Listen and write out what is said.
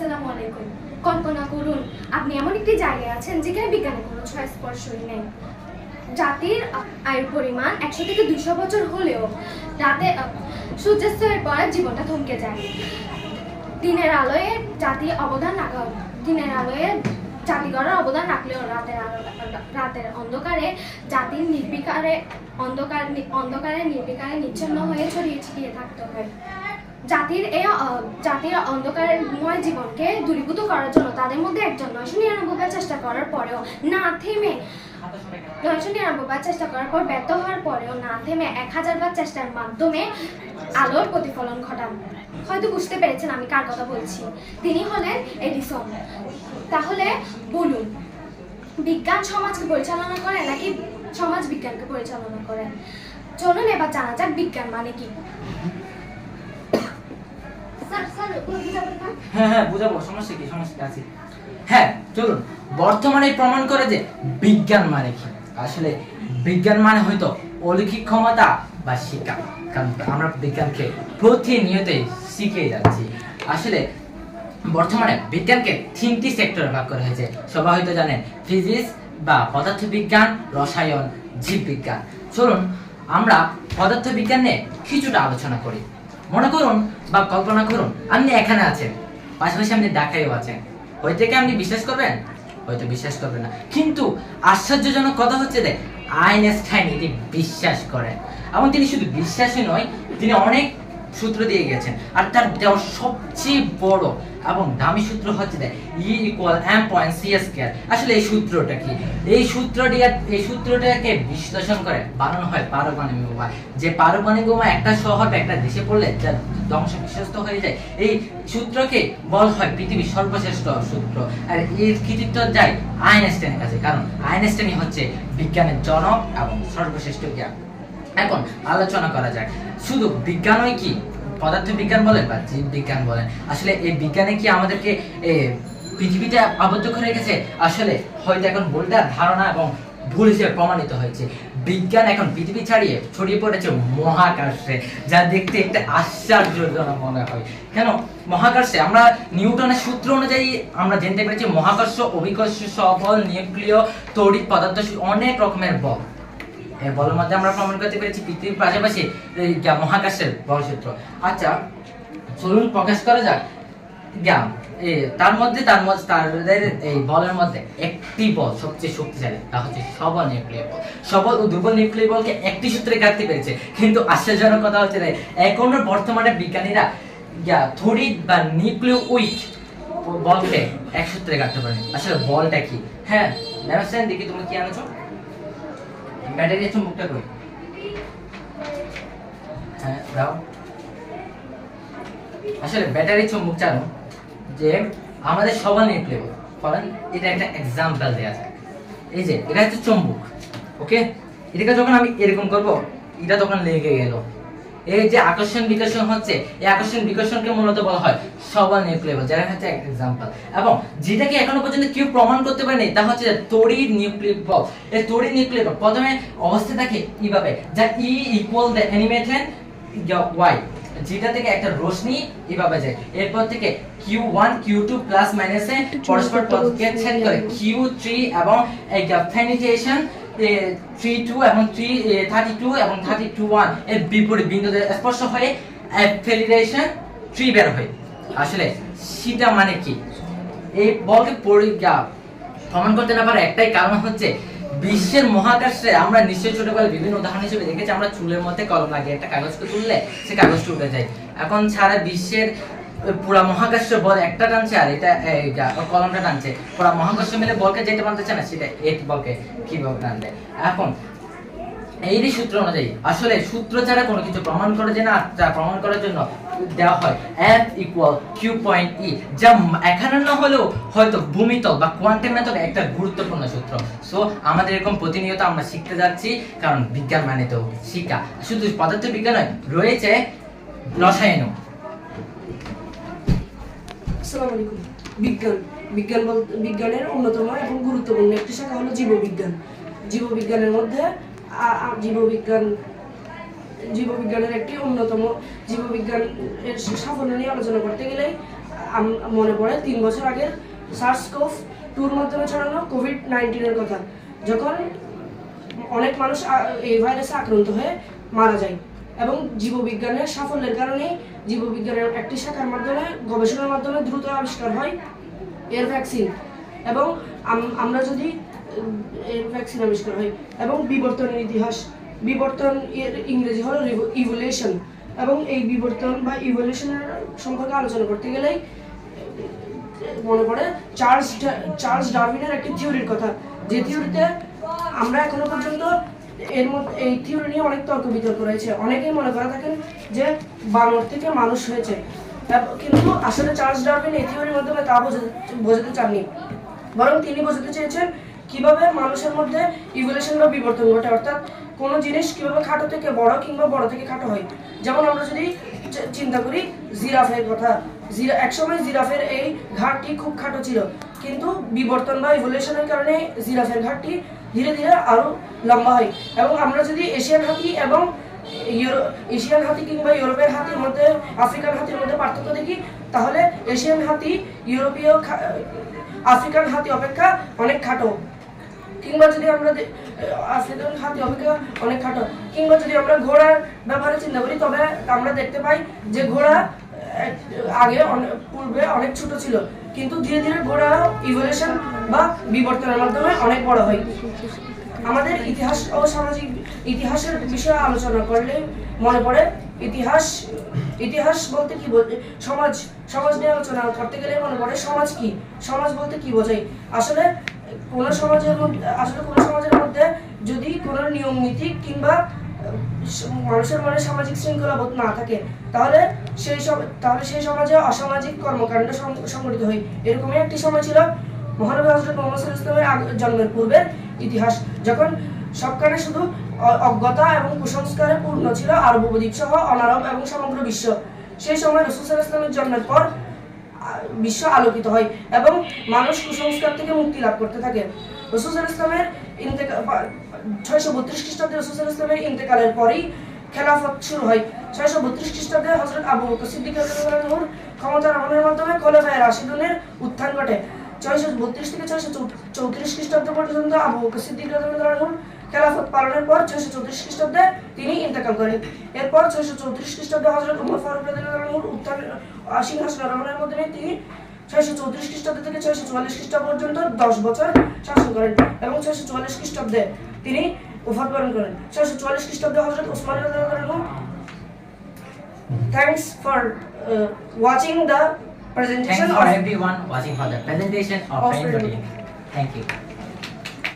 আসসালামু আলাইকুম। কল্পনা করুন, আপনি এমন একটি জায়গায় আছেন যেখানে বিজ্ঞানের কোনো ছয় স্পর্শই নেই। জাতির আয়ুর পরিমাণ একশো থেকে দুশো বছর হলেও রাতে সূর্যাস্তের পর জীবনটা থমকে যায়। দিনের জাতি অবদান রাখা দিনের আলোয় জাতিগড়ের অবদান রাখলেও রাতের রাতের অন্ধকারে জাতির নির্বিকারে অন্ধকার, অন্ধকারে নির্বিকারে নিচ্ছন্ন হয়ে ছড়িয়ে ছিটিয়ে থাকতে হয়। জাতির এই জাতির অন্ধকারময় জীবনকে দূরীভূত করার জন্য তাদের মধ্যে একজন নয়শো নিরানব্বই চেষ্টা করার পরেও না থেমে নয়শো নিরানব্বই বার চেষ্টা করার পর ব্যর্থ হওয়ার পরেও না থেমে এক হাজার বার চেষ্টার মাধ্যমে আলোর প্রতিফলন ঘটান। হয়তো বুঝতে পেরেছেন আমি কার কথা বলছি। তিনি হলেন এডিসন। তাহলে বলুন, বিজ্ঞান সমাজকে পরিচালনা করে নাকি সমাজ বিজ্ঞানকে পরিচালনা করে চলুন এবার জানা যাক বিজ্ঞান মানে কি স্যার স্যার বলতে যাবেন না হ্যাঁ হ্যাঁ হ্যাঁ বর্তমানে প্রমাণ করে যে বিজ্ঞান মানে কি। আসলে বিজ্ঞান মানে হয়তো ক্ষমতা বা শিক্ষা, কারণ আমরা বিজ্ঞানকে প্রতিনিয়তই শিখে যাচ্ছি। আসলে বর্তমানে বিজ্ঞানকে তিনটি সেক্টরে ভাগ করা হয়েছে। সবাই হয়তো জানেন ফিজিক্স বা পদার্থবিজ্ঞান, রসায়ন, জীববিজ্ঞান। চলুন, আমরা পদার্থবিজ্ঞান নিয়ে কিছুটা আলোচনা করি। মনে করুন বা কল্পনা করুন, আপনি এখানে আছেন, পাশাপাশি আপনি ঢাকায়ও আছেন। হয়তো কি আপনি বিশ্বাস করবেন? হয়তো বিশ্বাস করবেন না। কিন্তু আশ্চর্যজনক কথা হচ্ছে যে আইনস্টাইন এটি বিশ্বাস করেন। এবং তিনি শুধু বিশ্বাসই নয়, তিনি অনেক সূত্র দিয়ে গেছেন। আর তার দেওয়া সবচেয়ে বড় এবং দামি সূত্র হচ্ছে যে E equal M point C square আসলে এই সূত্রটা কি? এই সূত্রটি এই সূত্রটাকে বিশ্লেষণ করে বানানো হয় পারমাণবিক বোমা যে পারমাণবিক বোমা একটা শহর একটা দেশে পড়লে যা ধ্বংস বিশ্বস্ত হয়ে যায়। এই সূত্রকে বল হয় পৃথিবীর সর্বশ্রেষ্ঠ সূত্র। আর এর কৃতিত্ব যায় আইনস্টাইনের কাছে। কারণ আইনস্টাইনই হচ্ছে বিজ্ঞানের জনক এবং সর্বশ্রেষ্ঠ জ্ঞান। এখন আলোচনা করা যাক। শুধু বিজ্ঞানই কি? পদার্থ বিজ্ঞান বলেন বা জীব বিজ্ঞান বলেন। আসলে এই বিজ্ঞানে কি আমাদেরকে পৃথিবীতে আবদ্ধ করে রেখেছে? আসলে হয়তো এখন ভুলটা ধারণা এবং ভুল হিসেবে প্রমাণিত হয়েছে। বিজ্ঞান এখন পৃথিবী ছাড়িয়ে ছড়িয়ে পড়েছে মহাকাশে, যা দেখতে একটা আশ্চর্যজনক মনে হয়। কেন? মহাকাশে আমরা নিউটনের সূত্র অনুযায়ী আমরা জানতে পেরেছি মহাকর্ষ, অভিকর্ষ সফল নিউক্লিয়, তড়িৎ পদার্থ, অনেক রকমের বল। বলের মধ্যে আমরা প্রমাণ করতে পেরেছি পৃথিবীর পাশাপাশি মহাকাশের বলসূত্র আচ্ছা চলুন প্রকাশ করা যাক। জ্ঞান তার মধ্যে তার মধ্যে, তাদের এই বলের মধ্যে একটি বল সবচেয়ে শক্তিশালী, তা হচ্ছে সবল নিউক্লিয়ার বল। সবল ও দুর্বল নিউক্লিয়ার বলকে একটি সূত্রে কাটতে পেরেছে। কিন্তু আশ্চর্যজনক কথা হচ্ছে এখনও বর্তমানে বিজ্ঞানীরা যা থরিড বা নিউক্লিয় উইক বলকে এক সূত্রে কাটতে পারেনি। আসলে বলটা কি? হ্যাঁ দেখি তুমি কি আনেছো? ব্যাটারি চুম্বকটা কই হ্যাঁ দাও। আসলে ব্যাটারি চুম্বক জানো যে আমাদের সবার নিউক্লিয়ার ফলেন এটা একটা এক্সাম্পল দেওয়া যায়। এই যে, এটা হচ্ছে চুম্বক ওকে এটাকে যখন আমি এরকম করব, এটা তখন লেগে গেল। এই যে আকর্ষণ বিকর্ষণ হচ্ছে এই আকর্ষণ বিকর্ষণকে মূলত বলা হয় সবার নিউক্লিয়ার যারা হচ্ছে এক্সাম্পল এবং যেটাকে এখনও পর্যন্ত কেউ প্রমাণ করতে পারেনি তা হচ্ছে তড়িৎ নিউক্লিয়ার বল এই তড়িৎ নিউক্লিয়ার বল প্রথমে অবস্থা থাকে এইভাবে যা E equal the animated Y যেটা থেকে একটা রশ্মি এভাবে যায়। এরপর থেকে Q one Q two plus মাইনাসে পরস্পর পদকে ছেদ করে কিউ থ্রি এবং এই ফেনিটেশন থ্রি টু এবং থ্রি থার্টি টু এবং থার্টি টু ওয়ানের বিপরীত বিন্দুতে স্পর্শ হয়ে থ্রি বের হয়। আসলে সেটা মানে কি? এই বলকে পরীক্ষা প্রমাণ করতে না পারে একটাই কারণ হচ্ছে বিশ্বের মহাকাশে আমরা নিশ্চয়ই ছোটবেলায় বিভিন্ন উদাহরণ হিসেবে দেখেছি, আমরা চুলের মধ্যে কলম লাগিয়ে একটা কাগজকে তুললে সে কাগজটা উঠে যায়। এখন সারা বিশ্বের পুরা মহাকাশ বল একটা টানছে আর এটা যা- কলমটা টানছে। পুরা মহাকাশ মিলে বলকে না, সেটা বলকে টানবে। এখন সূত্র অনুযায়ী, আসলে সূত্র ছাড়া কোনো কিছু প্রমাণ করা যায় না, তা প্রমাণ করার জন্য দেওয়া হয় F equal Q point E যা এখানে না হলেও হয়তো ভূমিতল বা কোয়ান্টাম মেথড একটা গুরুত্বপূর্ণ সূত্র। সো আমাদের এরকম প্রতিনিয়ত আমরা শিখতে যাচ্ছি, কারণ বিজ্ঞান মানে তো শিক্ষা। শুধু পদার্থ বিজ্ঞান নয়, রয়েছে রসায়নও। আসসালামু আলাইকুম। বিজ্ঞান বিজ্ঞান বিজ্ঞানের অন্যতম এবং গুরুত্বপূর্ণ একটি শাখা হলো জীববিজ্ঞান। জীববিজ্ঞানের মধ্যে জীববিজ্ঞান, জীববিজ্ঞানের একটি অন্যতম, জীববিজ্ঞান এর সাফল্য নিয়ে আলোচনা করতে গেলে মনে পড়ে তিন বছর আগে সার্স কোভ টুর মাধ্যমে ছড়ানো কোভিড নাইন্টিনের কথা। যখন অনেক মানুষ এই ভাইরাসে আক্রান্ত হয়ে মারা যায়। এবং জীববিজ্ঞানের সাফল্যের কারণে জীববিজ্ঞানের একটি শাখার মাধ্যমে, গবেষণার মাধ্যমে দ্রুত আবিষ্কার হয় এর ভ্যাকসিন এবং আমরা যদি এর ভ্যাকসিন আবিষ্কার হয়। এবং বিবর্তনের ইতিহাস, বিবর্তন এর ইংরেজি হলো ইভলিউশন এবং এই বিবর্তন বা ইভলিউশনের সম্পর্কে আলোচনা করতে গেলেই, মনে পড়ে চার্লস চার্লস ডারউইনের একটি থিওরির কথা। যে থিওরিতে আমরা এখনও পর্যন্ত এর মধ্যে, এই থিওরি নিয়ে অনেক তর্ক বিতর্ক রয়েছে। অনেকেই মনে করে থাকেন যে বানর থেকে মানুষ হয়েছে। কিন্তু আসলে চার্লস ডারউইন এই থিওরির মাধ্যমে তা বোঝাতে চাননি। বরং তিনি বোঝাতে চেয়েছেন কীভাবে মানুষের মধ্যে ইভলিউশন বা বিবর্তন ঘটে। অর্থাৎ কোনো জিনিস কীভাবে খাটো থেকে বড় কিংবা বড় থেকে খাটো হয়। যেমন আমরা যদি চিন্তা করি, জিরাফের কথা। জিরা একসময় জিরাফের এই ঘাটটি খুব খাটো ছিল। কিন্তু বিবর্তন বা ইভলিউশনের কারণে জিরাফের ঘাটটি ধীরে ধীরে আরও লম্বা হয়। এবং আমরা যদি এশিয়ান হাতি এবং এশিয়ান হাতি কিংবা ইউরোপের হাতির মধ্যে আফ্রিকান হাতির মধ্যে পার্থক্য দেখি, তাহলে এশিয়ান হাতি ইউরোপীয় আফ্রিকান হাতি অপেক্ষা অনেক খাটো। কিংবা যদি আমরা আফ্রিকান হাতি অপেক্ষা অনেক খাটো। কিংবা যদি আমরা ঘোড়ার ব্যাপারে চিন্তা করি, তবে আমরা দেখতে পাই যে ঘোড়া আগে পূর্বে অনেক ছোট ছিল। কিন্তু ধীরে ধীরে ঘোড়া ইভলিউশন বা বিবর্তনের মাধ্যমে অনেক বড় হয়। আমাদের ইতিহাস ও সামাজিক ইতিহাসের বিষয়ে আলোচনা করলে মনে পড়ে, ইতিহাস ইতিহাস বলতে কি সমাজ সমাজ নিয়ে আলোচনা করতে গেলে মনে পড়ে, সমাজ কি? সমাজ বলতে কি বোঝায়? আসলে কোন সমাজের মধ্যে, আসলে কোন সমাজের মধ্যে যদি কোনো নিয়ম, নীতি কিংবা মানুষের মনে সামাজিক শৃঙ্খলাবোধ না থাকে, তাহলে সেই তাহলে সেই সমাজে অসামাজিক কর্মকাণ্ড সং- সংগঠিত হয়। এরকমই একটি সময় ছিল মহানবী হজরত মোহাম্মদ আগ- জন্মের পূর্বের ইতিহাস, যখন সবখানে শুধু অজ্ঞতা এবং কুসংস্কারে পূর্ণ ছিল আরব উপদ্বীপ সহ অনারব এবং সমগ্র বিশ্ব। সেই সময় রসুল আলাইহি জন্মের পর বিশ্ব আলোকিত হয় এবং মানুষ কুসংস্কার থেকে মুক্তি লাভ করতে থাকে। রসুল আলাইহি ইন্তেকাল ছয়শো বত্রিশ খ্রিস্টাব্দে রসুল আলাইহি ইন্তেকালের পরেই খেলাফত শুরু হয়। ছয়শো বত্রিশ খ্রিস্টাব্দে হজরত আবু বকর সিদ্দিক রাদিয়াল্লাহু ক্ষমতা মাধ্যমে খোলাফায়ে রাশিদুনের উত্থান ঘটে। ছয়শো বত্রিশ থেকে ছয়শো চৌত্রিশ খ্রিস্টাব্দ পর্যন্ত আবু বকর সিদ্দিক খেলাফত পালনের পর ছয়শো চৌত্রিশ খ্রিস্টাব্দে তিনি ইন্তেকাল করেন। এরপর ছয়শো চৌত্রিশ খ্রিস্টাব্দে হজরত উমর ফারুক রাদিয়াল্লাহুর উত্থান সিংহাসন আরোহণের মাধ্যমে তিনি ছয়শো চৌত্রিশ খ্রিস্টাব্দ থেকে ছয়শো চুয়াল্লিশ খ্রিস্টাব্দ পর্যন্ত দশ বছর শাসন করেন এবং ছয়শো চুয়াল্লিশ খ্রিস্টাব্দে তিনি ওফাত বরণ করেন ছয়শো চুয়াল্লিশ খ্রিস্টাব্দে হজরত Osman for uh, watching the presentation Thanks for everyone watching for the presentation of. Thank you.